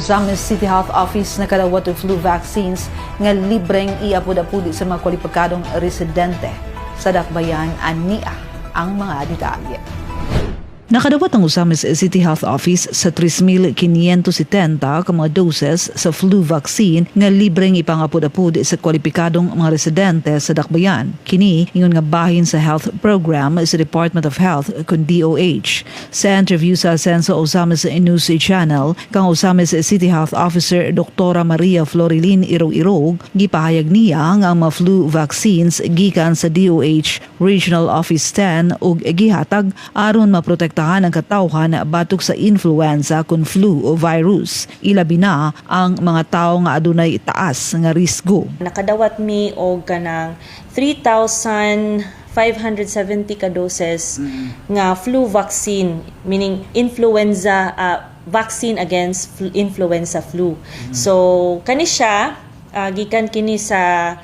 Usamis City Health Office na kadawat og flu vaccines nga libreng iapod-apod sa mga kwalipikadong residente sa Dakbayan ania ang mga detalye. Nakadawat ang Usamis City Health Office sa 3,570 ka mga doses sa flu vaccine nga libreng ipangapod-apod sa kwalipikadong mga residente sa Dakbayan. Kini ingon nga bahin sa health program sa Department of Health kun DOH. Sa interview sa Senso Usamis News Channel, kang Usamis City Health Officer Dr. Maria Florilin Irog-Irog, gipahayag niya nga ang mga flu vaccines gikan sa DOH Regional Office 10 ug gihatag aron maprotektahan ang katawhan batok sa influenza kun flu o virus. Ilabi na ang mga tawo nga adunay taas nga risgo. nakadawat mi og kanang 3,570 ka doses nga flu vaccine meaning influenza uh, vaccine against flu- influenza flu. So kani siya uh, gikan kini sa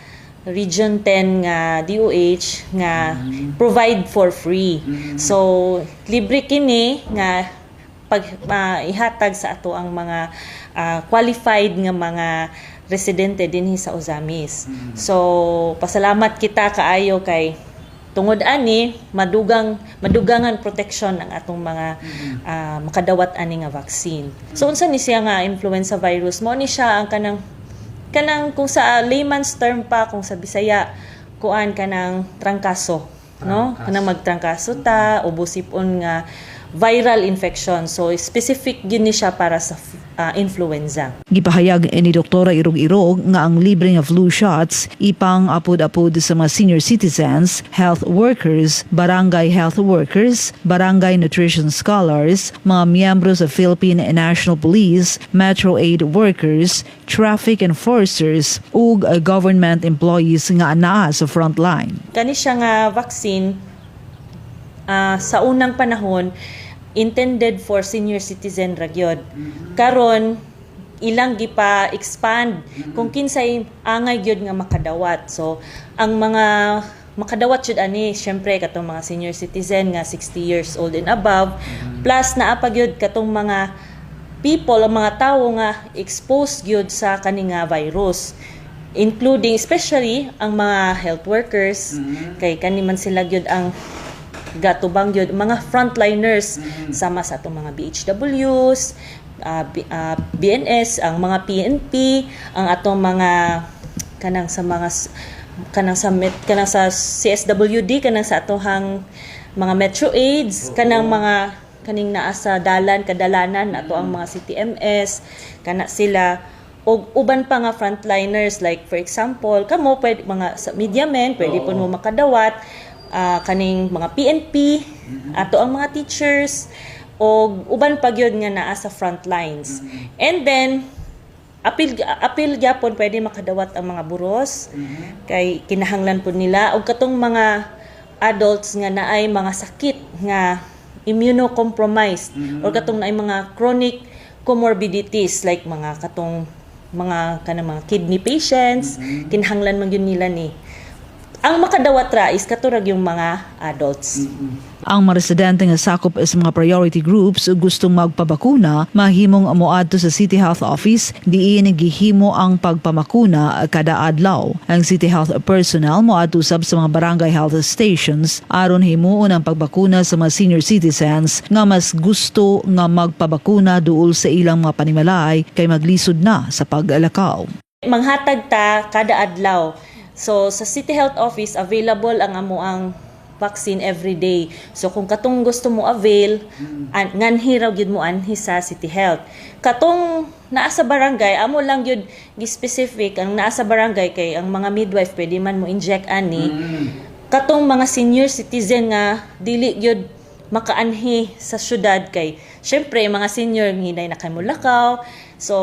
Region 10 nga DOH nga provide for free. So libre kini nga pag uh, ihatag sa ato ang mga ah, qualified nga mga residente dinhi sa Ozamis. So pasalamat kita kaayo kay tungod ani madugang madugangan protection ang atong mga ah, makadawat ani nga vaccine. So unsa ni siya nga influenza virus mo ni siya ang kanang kanang kung sa layman's term pa kung sa Bisaya kuan kanang trangkaso no? Kanang magtrangkaso ta ubosipon nga viral infection so specific gini siya para sa ah, influenza Gipahayag ni Doktora Irog-Irog nga ang libre nga flu shots ipang apod-apod sa mga senior citizens, health workers, barangay health workers, barangay nutrition scholars, mga miyembro sa Philippine National Police, Metro Aid workers, traffic enforcers, ug uh, government employees nga anaa sa frontline. kani siya nga vaccine ah, sa unang panahon intended for senior citizen ra gyud. Karon ilang gipa expand kung kinsay angay gyud nga makadawat. So ang mga makadawat jud ani syempre katong mga senior citizen nga 60 years old and above. Plus naa pa gyud katong mga people o mga tawo nga exposed gyud sa kani nga virus. Including especially ang mga health workers. Kay kani man sila gyud ang gatubang gyud mga frontliners sama sa atong mga BHWs ah, B- ah, BNS ang mga PNP ang atong mga kanang sa mga kanang sa met, kanang sa CSWD kanang sa atohang mga Metro Aids kanang mga kaning naa sa dalan kadalanan ato ang mga CTMS kana sila. Og uban pa nga frontliners like for example kamo pwede mga sa media men pwede po mo makadawat ah, kaning mga PNP ato ang mga teachers og uban pa gyud nga naa sa front lines. And then apil apil gyapon pwede makadawat ang mga buros kay kinahanglan po nila. Og katong mga adults nga naay mga sakit nga immunocompromised or katong naay mga chronic comorbidities like mga katong mga kanang mga kidney patients kinahanglan man gyud nila ni ang makadawat ra is katurag yung mga adults Ang mga residente nga sakop sa mga priority groups gustong magpabakuna, mahimong moadto sa City Health Office diin gihimo ang pagpamakuna kada adlaw. Ang City Health personnel moadto sab sa mga barangay health stations aron himuon ang pagbakuna sa mga senior citizens nga mas gusto nga magpabakuna duol sa ilang mga panimalay kay maglisod na sa pag-alakaw. manghatag ta kada adlaw. So sa City Health Office available ang amo ang vaccine every day. So kung katong gusto mo avail, an nganhi raw gyud mo anhi sa City Health. Katong naa sa barangay, amo lang gyud gi-specific ang naa sa barangay kay ang mga midwife pwede man mo inject ani. Katong mga senior citizen nga dili gyud makaanhi sa syudad kay syempre mga senior hinay na kay mulakaw. So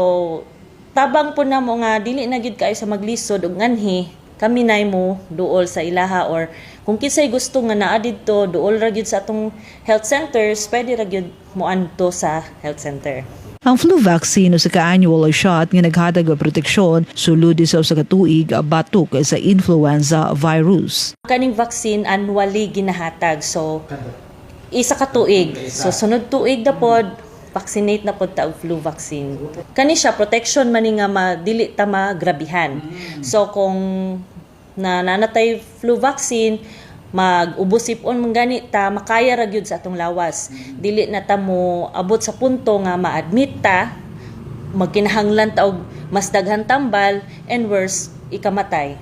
tabang po na mo nga dili na gyud kayo sa maglisod og nganhi kami nay mo duol sa ilaha or kung kinsay gusto nga naa didto duol ra gyud sa atong health centers pwede ra gyud mo anto sa health center Ang flu vaccine o sa ka-annual shot nga naghatag og proteksyon sulod sa usa ka tuig batok sa influenza virus. kaning vaccine annually ginahatag so isa ka tuig so sunod tuig dapod vaccinate na pod ta og flu vaccine. Kani siya protection man nga ma dili ta magrabihan. So kung na nanatay flu vaccine mag-ubos ipon man gani ta makaya ra gyud sa atong lawas. Dili na ta mo abot sa punto nga ma-admit ta magkinahanglan ta og mas daghan tambal and worse ikamatay.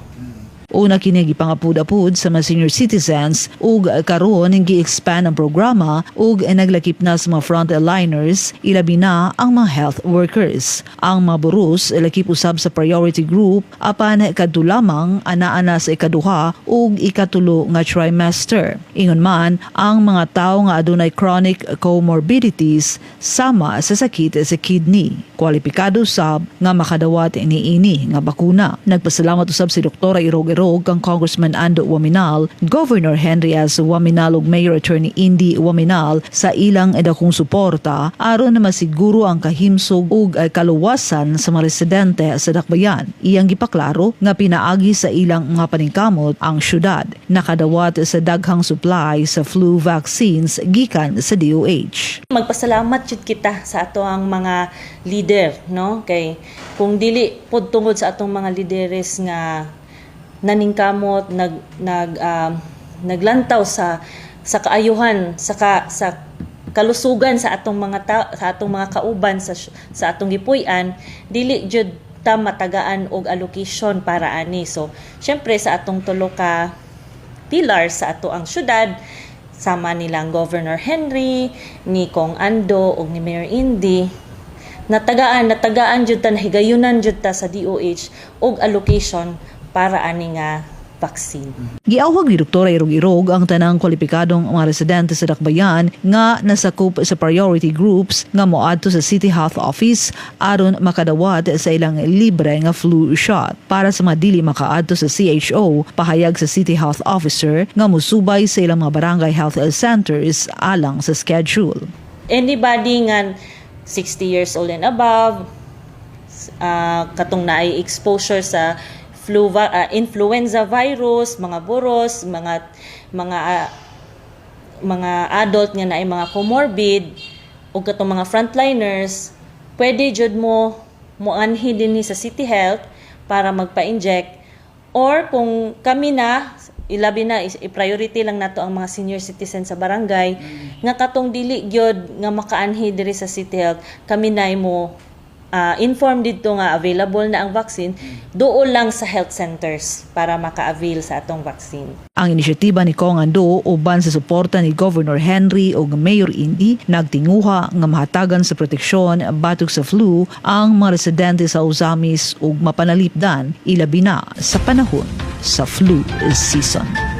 Una kini gipangapud-apud sa mga senior citizens ug karon gi-expand ang programa ug naglakip na sa mga frontliners ilabi na ang mga health workers. Ang mga burus lakip usab sa priority group apan kadto lamang anaa sa ikaduha ug ikatulo nga trimester. Ingon man ang mga tawo nga adunay chronic comorbidities sama sa sakit sa kidney. Kwalipikado sab nga makadawat niini nga bakuna. Nagpasalamat usab si Doktora Irog Irog kang Congressman Ando Waminal, Governor Henry S. Waminal ug Mayor Attorney Indy Waminal sa ilang edakong suporta aron na masiguro ang kahimsog ug kaluwasan sa mga residente sa Dakbayan. Iyang gipaklaro nga pinaagi sa ilang mga paningkamot ang syudad. Nakadawat sa daghang supply sa flu vaccines gikan sa DOH. Magpasalamat jud kita sa ato ang mga leader, no? Kay kung dili pod tungod sa atong mga lideres nga naningkamot nag nag um, naglantaw sa sa kaayuhan sa ka, sa kalusugan sa atong mga ta- sa atong mga kauban sa sa atong gipuy-an dili jud ta matagaan og allocation para ani. So syempre sa atong tulo ka pillars sa ato ang syudad sama nilang Governor Henry, ni Kong Ando ug ni Mayor Indy natagaan natagaan jud ta nahigayunan jud ta sa DOH og allocation para ani nga vaccine. Giawhag ni Dr. Irog Irog ang tanang kwalipikadong mga residente sa Dakbayan nga nasakop sa priority groups nga moadto sa City Health Office aron makadawat sa ilang libre nga flu shot. Para sa mga dili makaadto sa CHO, pahayag sa City Health Officer nga musubay sa ilang mga barangay health centers alang sa schedule. Anybody nga 60 years old and above, ah, katong naay exposure sa flu va- ah, influenza virus, mga boros, mga mga ah, mga adult nga naay mga comorbid ug katong mga frontliners, pwede jud mo mo anhi dinhi sa City Health para magpa-inject. Or kung kami na ilabi na i-priority lang nato ang mga senior citizen sa barangay nga katong dili gyud nga makaanhi diri sa City Health kami na mo ah, inform dito nga available na ang vaccine doon lang sa health centers para maka-avail sa atong vaccine. Ang inisyatiba ni Kong Ando uban sa suporta ni Governor Henry o Mayor Indy nagtinguha nga mahatagan sa proteksyon batok sa flu ang mga residente sa Usamis ug mapanalipdan ilabi na sa panahon sa flu season.